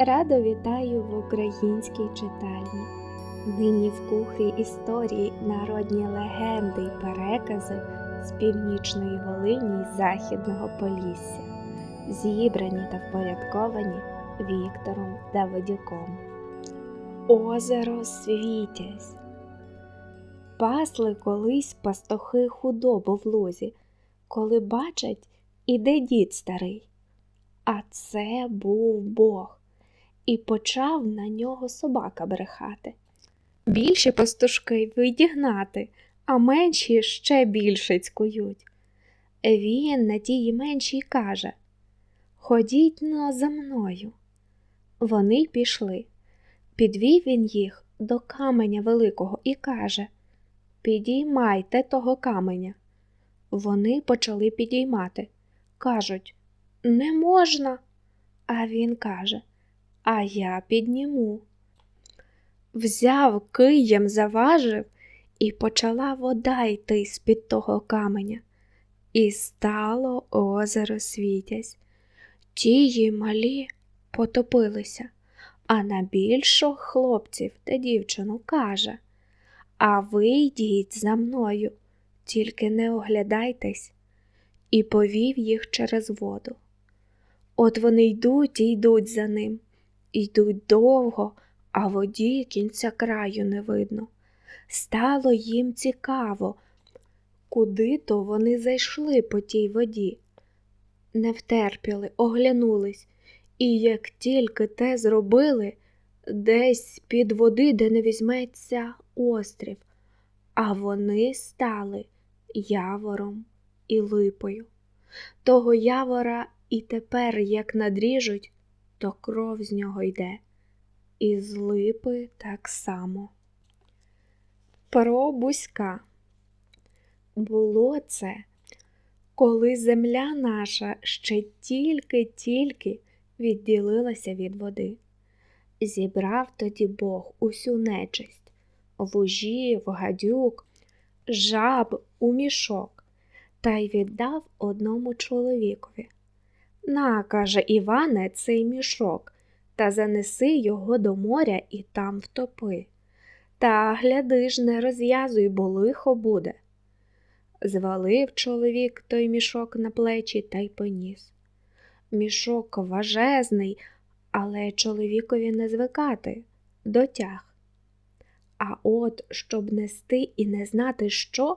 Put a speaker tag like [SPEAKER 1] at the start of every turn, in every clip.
[SPEAKER 1] Радо вітаю в українській читальні. Нині в кухрі історії народні легенди й перекази з північної Волині й Західного Полісся, зібрані та впорядковані Віктором Давидюком. Озеро Світязь Пасли колись пастухи худобу в лузі, коли бачать, іде дід старий. А це був Бог, і почав на нього собака брехати. Більші пастушки відігнати, а менші ще більше цькують. Він на тій меншій каже Ходіть но за мною. Вони пішли. Підвів він їх до каменя великого і каже Підіймайте того каменя. Вони почали підіймати. Кажуть Не можна. А він каже А я підніму. Взяв києм, заважив, і почала вода йти з-під того каменя. І стало озеро світязь. Тії малі потопилися, а на більших хлопців та дівчину каже А ви йдіть за мною, тільки не оглядайтесь, і повів їх через воду. От вони йдуть і йдуть за ним, йдуть довго, а воді кінця краю не видно. Стало їм цікаво, куди то вони зайшли по тій воді. Не втерпіли, оглянулись, і як тільки те зробили, десь під води, де не візьметься острів, а вони стали явором і липою. Того явора і тепер, як надріжуть, то кров з нього йде, і з липи так само. Про Бузька було це, коли земля наша ще тільки-тільки відділилася від води. Зібрав тоді Бог усю нечисть вужів, гадюк, жаб у мішок та й віддав одному чоловікові. На, каже Іване, цей мішок, та занеси його до моря і там втопи. Та гляди ж, не розв'язуй, бо лихо буде. Звалив чоловік той мішок на плечі та й поніс. Мішок важезний, але чоловікові не звикати, дотяг. А от, щоб нести і не знати що,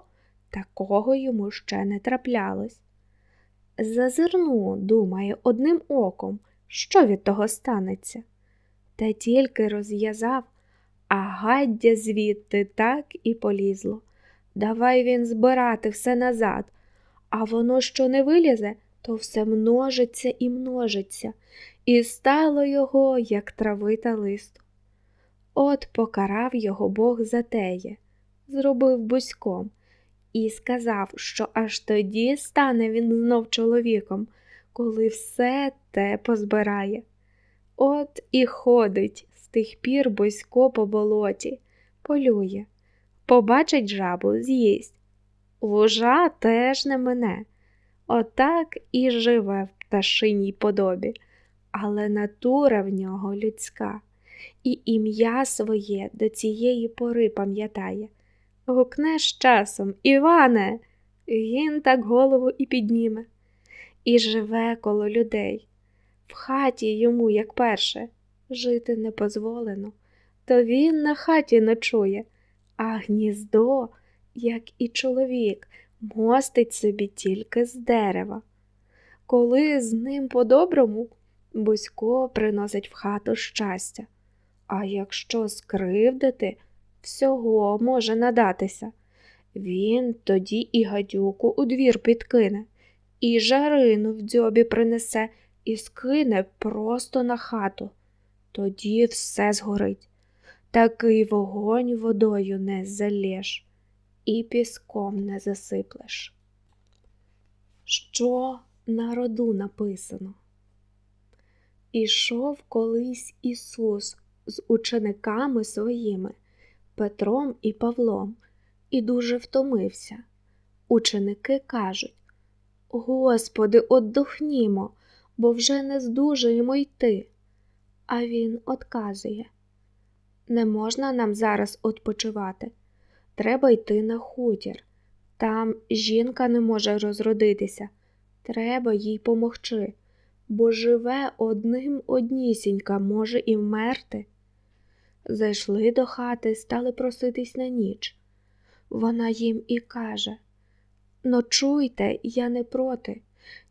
[SPEAKER 1] такого йому ще не траплялось. Зазирну, думає, одним оком, що від того станеться. Та тільки розв'язав, а гаддя звідти так і полізло. Давай він збирати все назад, а воно, що не вилізе, то все множиться і множиться, і стало його, як травита листу. От покарав його Бог за теє, зробив бузьком, і сказав, що аж тоді стане він знов чоловіком, коли все те позбирає. От і ходить з тих пір бузько по болоті, полює, побачить жабу, з'їсть. Вужа теж не мене. Отак і живе в пташиній подобі, але натура в нього людська, і ім'я своє до цієї пори пам'ятає. Гукнеш часом, Іване, він так голову і підніме, і живе коло людей. В хаті йому, як перше, жити не дозволено, то він на хаті ночує, а гніздо, як і чоловік, мостить собі тільки з дерева. Коли з ним по-доброму, Бузько приносить в хату щастя, а якщо скривдити, всього може надатися. Він тоді і гадюку у двір підкине, і жарину в дзьобі принесе і скине просто на хату. Тоді все згорить. Такий вогонь водою не залєш і піском не засиплеш. Що на роду написано? Ішов колись Ісус з учениками своїми, Петром і Павлом, і дуже втомився. Ученики кажуть Господи, отдохнімо, бо вже не здужуємо йти. А він отказує Не можна нам зараз відпочивати. Треба йти на хутір. Там жінка не може розродитися. Треба їй помогчи, бо живе одним однісінька, може і вмерти. Зайшли до хати, стали проситись на ніч. Вона їм і каже Ночуйте, я не проти,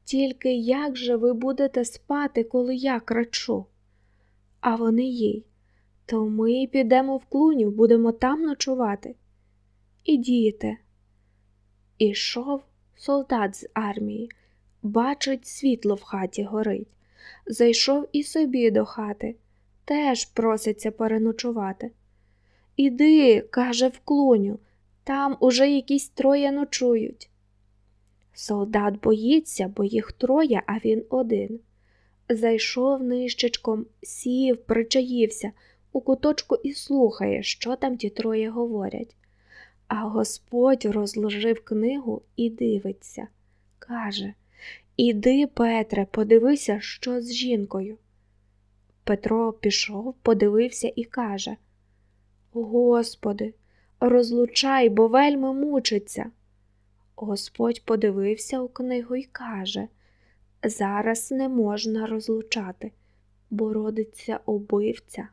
[SPEAKER 1] тільки як же ви будете спати, коли я крачу? А вони їй, то ми підемо в клуню, будемо там ночувати. Ідіте. Ішов солдат з армії, бачить, світло в хаті горить. Зайшов і собі до хати, теж проситься переночувати. Іди, каже, в клуню, там уже якісь троє ночують. Солдат боїться, бо їх троє, а він один. Зайшов нищечком, сів, причаївся у куточку і слухає, що там ті троє говорять. А Господь розложив книгу і дивиться. Каже Іди, Петре, подивися, що з жінкою. Петро пішов, подивився і каже Господи, розлучай, бо вельми мучиться. Господь подивився у книгу і каже Зараз не можна розлучати, бо родиться убивця.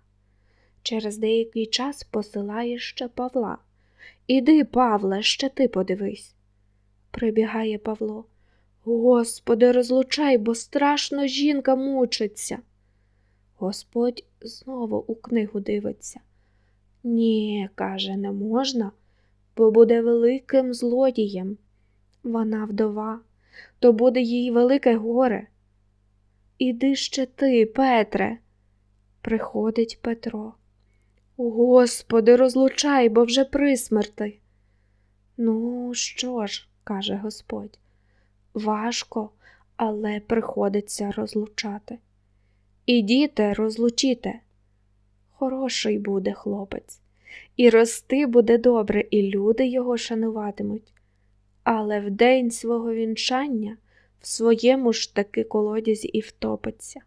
[SPEAKER 1] Через деякий час посилає ще Павла. Іди, Павле, ще ти подивись. Прибігає Павло. Господи, розлучай, бо страшно жінка мучиться. Господь знову у книгу дивиться. Ні, каже, не можна, бо буде великим злодієм. Вона вдова, то буде їй велике горе. Іди ще ти, Петре, приходить Петро. Господи, розлучай, бо вже присмерти. Ну, що ж, каже Господь, важко, але приходиться розлучати. Ідіте, розлучіте. Хороший буде хлопець, і рости буде добре, і люди його шануватимуть. Але в день свого вінчання в своєму ж таки колодязі і втопиться.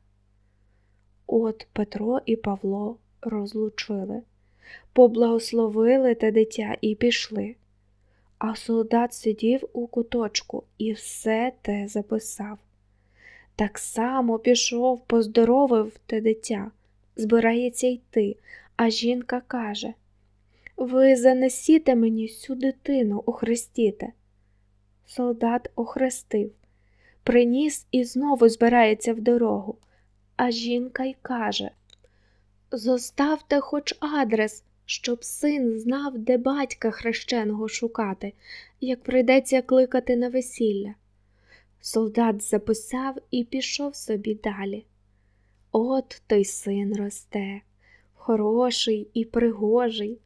[SPEAKER 1] От Петро і Павло розлучили, поблагословили те дитя і пішли. А солдат сидів у куточку і все те записав. Так само пішов, поздоровив те дитя, збирається йти, а жінка каже Ви занесіте мені всю дитину, охрестіте. Солдат охрестив, приніс і знову збирається в дорогу, а жінка й каже Зоставте хоч адрес, щоб син знав, де батька хрещеного шукати, як прийдеться кликати на весілля. Солдат записав і пішов собі далі. От той син росте, хороший і пригожий.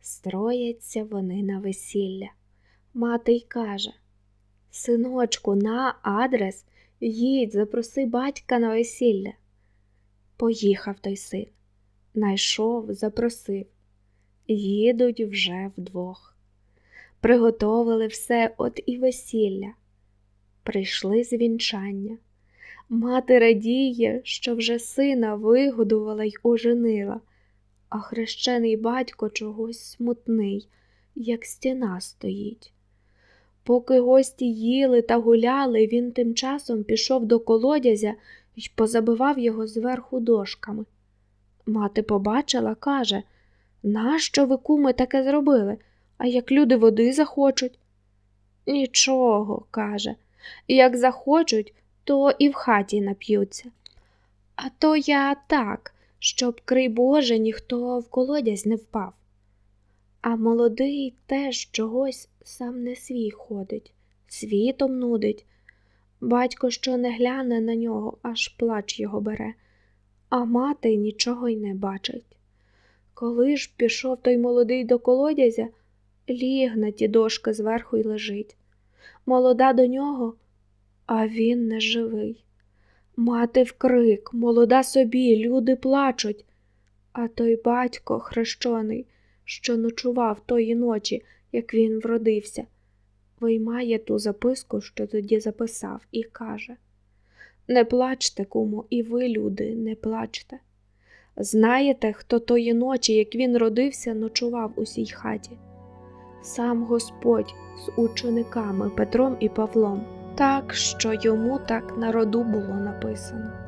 [SPEAKER 1] Строяться вони на весілля. Мати й каже Синочку, на адрес, їдь, запроси батька на весілля. Поїхав той син, найшов, запросив. Їдуть вже вдвох. Приготовили все от і весілля. Прийшли з вінчання. Мати радіє, що вже сина вигодувала й оженила, а хрещений батько чогось смутний, як стіна стоїть. Поки гості їли та гуляли, він тим часом пішов до колодязя й позабивав його зверху дошками. Мати побачила, каже Нащо ви, куми, таке зробили? А як люди води захочуть? Нічого, каже, як захочуть, то і в хаті нап'ються. А то я так, щоб, крий Боже, ніхто в колодязь не впав. А молодий теж чогось сам не свій ходить, світом нудить. Батько, що не гляне на нього, аж плач його бере, а мати нічого й не бачить. Коли ж пішов той молодий до колодязя, ліг на ті дошки зверху й лежить. Молода до нього, а він не живий. Мати вкрик, молода собі, люди плачуть. А той батько хрещений, що ночував тої ночі, як він вродився, виймає ту записку, що тоді записав, і каже Не плачте, кому, і ви, люди, не плачте. Знаєте, хто тої ночі, як він родився, ночував у сій хаті? Сам Господь з учениками Петром і Павлом, так що йому так на роду було написано.